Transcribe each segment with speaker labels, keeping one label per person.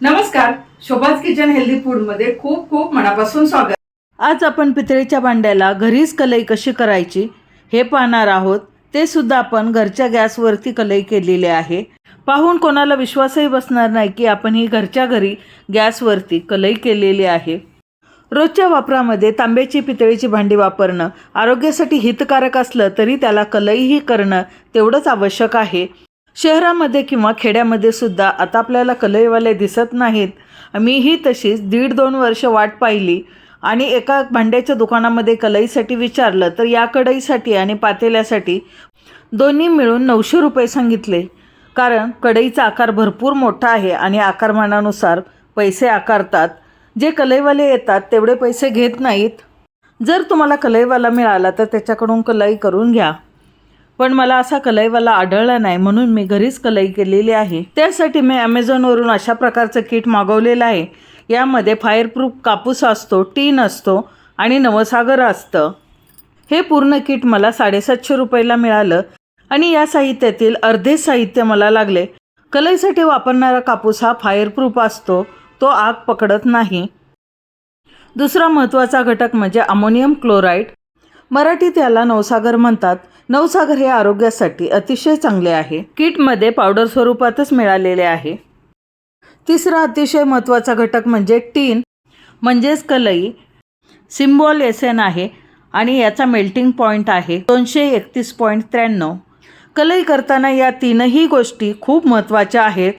Speaker 1: नमस्कार. शोभाज kitchen healthy फूडमध्ये खूप खूप मनापासून स्वागत.
Speaker 2: आज आपण पितळेच्या भांड्याला घरीच कलई कशी करायची हे पाहणार आहोत. ते सुद्धा आपण घरच्या गॅसवरती कलई केलेली आहे. पाहून कोणाला विश्वासही बसणार नाही की आपण ही घरच्या घरी गॅसवरती कलई केलेली आहे. रोजच्या वापरामध्ये तांब्याची पितळीची भांडी वापरणं आरोग्यासाठी हितकारक असलं तरी त्याला कलईही करणं तेवढंच आवश्यक आहे. शहरामध्ये किंवा खेड्यामध्ये सुद्धा आता आपल्याला कलईवाले दिसत नाहीत. मीही तशीच दीड दोन वर्ष वाट पाहिली आणि एका भांड्याच्या दुकानामध्ये कलईसाठी विचारलं तर या कढईसाठी आणि पातेल्यासाठी दोन्ही मिळून नऊशे रुपये सांगितले. कारण कढईचा आकार भरपूर मोठा आहे आणि आकारमानानुसार पैसे आकारतात. जे कलईवाले येतात तेवढे पैसे घेत नाहीत. जर तुम्हाला कलईवाला मिळाला तर त्याच्याकडून कलई करून घ्या. पण मला असा कलईवाला आढळला नाही म्हणून मी घरीच कलई केलेली आहे. त्यासाठी मी ॲमेझॉनवरून अशा प्रकारचं किट मागवलेलं आहे. यामध्ये फायरप्रूफ कापूस असतो टीन असतो आणि नवसागर असतं. हे पूर्ण किट मला साडेसातशे रुपयाला मिळालं आणि या साहित्यातील अर्धे साहित्य मला लागले. कलईसाठी वापरणारा कापूस हा फायरप्रूफ असतो तो आग पकडत नाही. दुसरा महत्त्वाचा घटक म्हणजे अमोनियम क्लोराईड. मराठीत याला नवसागर म्हणतात. नवसागर हे आरोग्यासाठी अतिशय चांगले आहे. किटमध्ये पावडर स्वरूपातच मिळालेले आहे. तिसरा अतिशय महत्त्वाचा घटक म्हणजे टीन म्हणजेच कलई सिम्बॉल एस एन आहे आणि याचा मेल्टिंग पॉईंट आहे दोनशे एकतीस पॉईंट त्र्याण्णव. कलई करताना या तीनही गोष्टी खूप महत्त्वाच्या आहेत.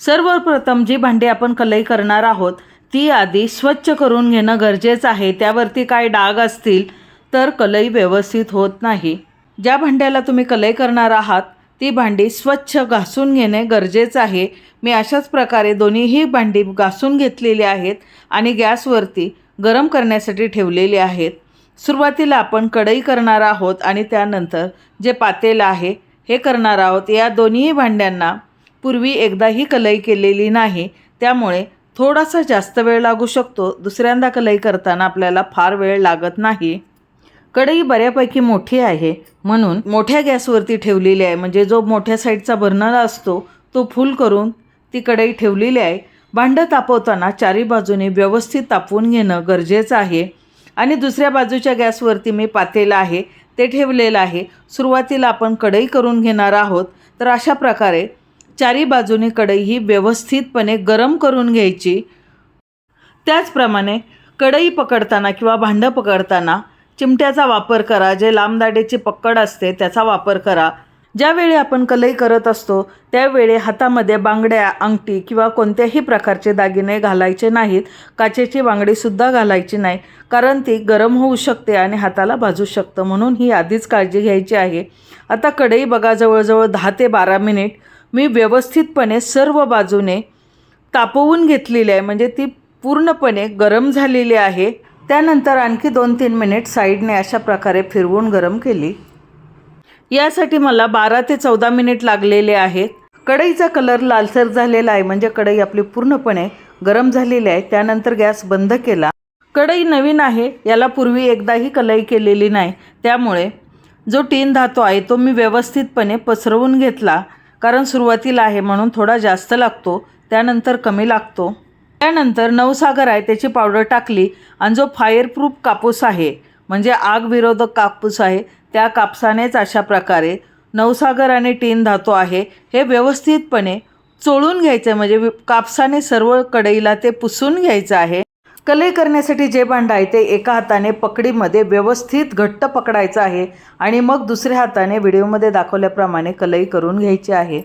Speaker 2: सर्वप्रथम जी भांडी आपण कलई करणार आहोत ती आधी स्वच्छ करून घेणं गरजेचं आहे. त्यावरती काय डाग असतील तर कलई व्यवस्थित होत नाही. ज्या भांड्याला तुम्ही कलई करणार आहात ती भांडी स्वच्छ घासून घेणे गरजेचं आहे. मी अशाच प्रकारे दोन्हीही भांडी घासून घेतलेली आहेत आणि गॅसवरती गरम करण्यासाठी ठेवलेली आहेत. सुरुवातीला आपण कढई करणार आहोत आणि त्यानंतर जे पातेलं आहे हे करणार आहोत. या दोन्ही भांड्यांना पूर्वी एकदाही कलई केलेली नाही. त्यामुळे थोडासा जास्त वेळ लागू शकतो. दुसऱ्यांदा कलई करताना आपल्याला फार वेळ लागत नाही. कढई बऱ्यापैकी मोठी आहे म्हणून मोठ्या गॅसवरती ठेवलेली आहे. म्हणजे जो मोठ्या साईडचा बर्नर असतो तो फुल करून ती कढई ठेवलेली आहे. भांडं तापवताना चारी बाजूने व्यवस्थित तापवून घेणं गरजेचं आहे. आणि दुसऱ्या बाजूच्या गॅसवरती मी पातेलं आहे ते ठेवलेलं आहे. सुरुवातीला आपण कढई करून घेणार आहोत तर अशा प्रकारे चारी बाजूने कढई ही व्यवस्थितपणे गरम करून घ्यायची. त्याचप्रमाणे कढई पकडताना किंवा भांडं पकडताना चिमट्याचा वापर करा जे लांबदाडेची पक्कड असते त्याचा वापर करा. ज्यावेळी आपण कलई करत असतो त्यावेळी हातामध्ये बांगड्या अंगठी किंवा कोणत्याही प्रकारचे दागिने घालायचे नाहीत काचेची बांगडीसुद्धा घालायची नाही कारण ती गरम होऊ शकते आणि हाताला भाजू शकतं म्हणून ही आधीच काळजी घ्यायची आहे. आता कढई बघा जवळजवळ दहा ते बारा मिनिट. मी व्यवस्थितपणे सर्व बाजूने तापवून घेतलेली आहे म्हणजे ती पूर्णपणे गरम झालेली आहे. त्यानंतर आणखी दोन तीन मिनिट साईडने अशा प्रकारे फिरवून गरम केली. यासाठी मला बारा ते चौदा मिनिट लागलेले आहेत. कढईचा कलर लालसर झालेला आहे म्हणजे कढई आपली पूर्णपणे गरम झालेली आहे. त्यानंतर गॅस बंद केला. कढई नवीन आहे याला पूर्वी एकदाही कलई केलेली नाही. त्यामुळे जो टीन धातो आहे तो मी व्यवस्थितपणे पसरवून घेतला. कारण सुरुवातीला आहे म्हणून थोडा जास्त लागतो त्यानंतर कमी लागतो. त्यानंतर नवसागर आहे त्याची पावडर टाकली आणि जो फायरप्रूफ कापूस आहे म्हणजे आग विरोधक कापूस आहे त्या कापसानेच अशा प्रकारे नवसागर आणि टीन धातू आहे हे व्यवस्थितपणे चोळून घ्यायचं आहे म्हणजे कापसाने सर्व कढईला ते पुसून घ्यायचं आहे. कलई करण्यासाठी जे भांडं आहे ते एका हाताने पकडीमध्ये व्यवस्थित घट्ट पकडायचं आहे आणि मग दुसऱ्या हाताने व्हिडिओमध्ये दाखवल्याप्रमाणे कलई करून घ्यायची आहे.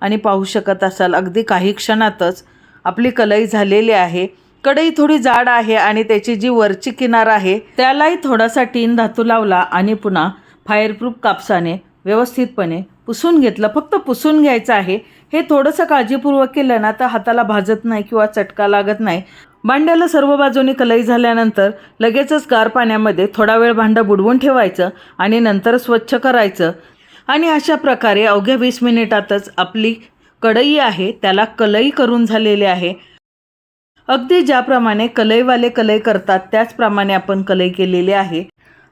Speaker 2: आणि पाहू शकत असाल अगदी काही क्षणातच आपली कलई झालेली आहे. कढई थोडी जाड आहे आणि त्याची जी वरची किनार आहे त्यालाही थोडासा टीन धातू लावला आणि पुन्हा फायरप्रूफ कापसाने व्यवस्थितपणे पुसून घेतलं. फक्त पुसून घ्यायचं आहे. हे थोडंसं काळजीपूर्वक केलं ना तर हाताला भाजत नाही किंवा चटका लागत नाही. भांड्याला सर्व बाजूनी कलई झाल्यानंतर लगेचच गार पाण्यामध्ये थोडा वेळ भांडं बुडवून ठेवायचं आणि नंतर स्वच्छ करायचं. आणि अशा प्रकारे अवघ्या वीस मिनिटातच आपली कढई आहे त्याला कलई करून झालेले आहे. अगदी ज्याप्रमाणे कलईवाले कलई करतात त्याचप्रमाणे आपण कलई केलेली आहे.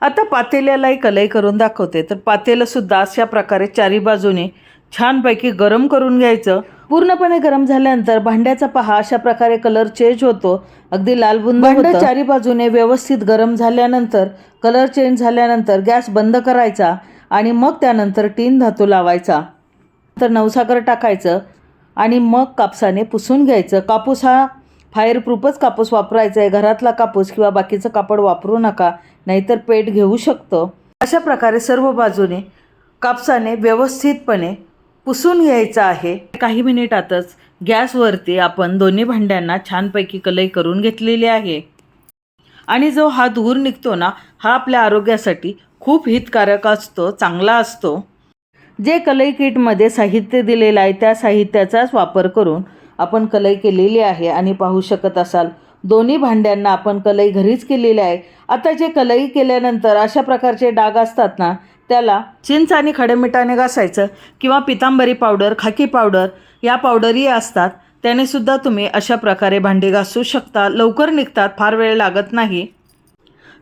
Speaker 2: आता पातेल्यालाही कलई करून दाखवते. तर पातेलंसुद्धा अशा प्रकारे चारी बाजूने छानपैकी गरम करून घ्यायचं. पूर्णपणे गरम झाल्यानंतर भांड्याचा पहा अशा प्रकारे कलर चेंज होतो. अगदी लाल भांड चारी बाजूने व्यवस्थित गरम झाल्यानंतर कलर चेंज झाल्यानंतर गॅस बंद करायचा आणि मग त्यानंतर टीन धातू लावायचा. तर नवसागर टाकायचं आणि मग कापसाने पुसून घ्यायचं. कापूस हा फायरप्रूफच कापूस वापरायचा आहे. घरातला कापूस किंवा बाकीचं कापड वापरू नका नाहीतर पेट घेऊ शकतो. अशा प्रकारे सर्व बाजूने कापसाने व्यवस्थितपणे पुसून घ्यायचं आहे. काही मिनिटातच गॅसवरती आपण दोन्ही भांड्यांना छानपैकी कलई करून घेतलेली आहे. आणि जो हा धूर निघतो ना हा आपल्या आरोग्यासाठी खूप हितकारक असतो चांगला असतो. जे कलई किटमध्ये साहित्य दिलेलं आहे त्या साहित्याचाच वापर करून आपण कलई केलेली आहे. आणि पाहू शकत असाल दोन्ही भांड्यांना आपण कलई घरीच केलेली आहे. आता जे कलई केल्यानंतर अशा प्रकारचे डाग असतात ना त्याला चिंच आणि खडेमिठाने घासायचं किंवा पितांबरी पावडर खाकी पावडर या पावडरही असतात. त्याने सुद्धा तुम्ही अशा प्रकारे भांडी घासू शकता. लवकर निघतात फार वेळ लागत नाही.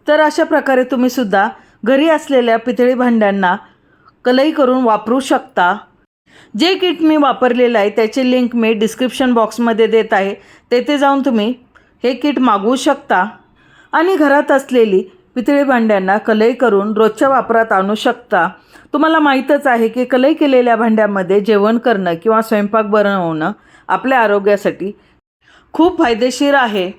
Speaker 2: तर अशा प्रकारे तुम्ही सुद्धा घरी असलेल्या पितळी भांड्यांना कलई करून वापरू शकता. जे किट मी वापरलेलं आहे त्याची लिंक मी डिस्क्रिप्शन बॉक्समध्ये देत आहे. तेथे जाऊन तुम्ही हे किट मागवू शकता. आणि घरात असलेली पितळी भांड्यांना कलई करून रोजच्या वापरात आणू शकता. तुम्हाला माहीतच आहे की कलई केलेल्या भांड्यामध्ये जेवण करणं किंवा स्वयंपाक बनवणं आपल्या आरोग्यासाठी खूप फायदेशीर आहे.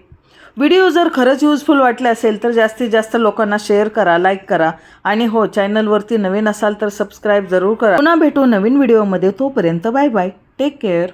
Speaker 2: व्हिडिओ जर खरंच युजफुल वाटले असेल तर जास्तीत जास्त लोकांना शेअर करा लाईक करा. आणि हो चॅनलवरती नवीन असाल तर सबस्क्राईब जरूर करा. पुन्हा भेटू नवीन व्हिडिओमध्ये तोपर्यंत बाय बाय टेक केअर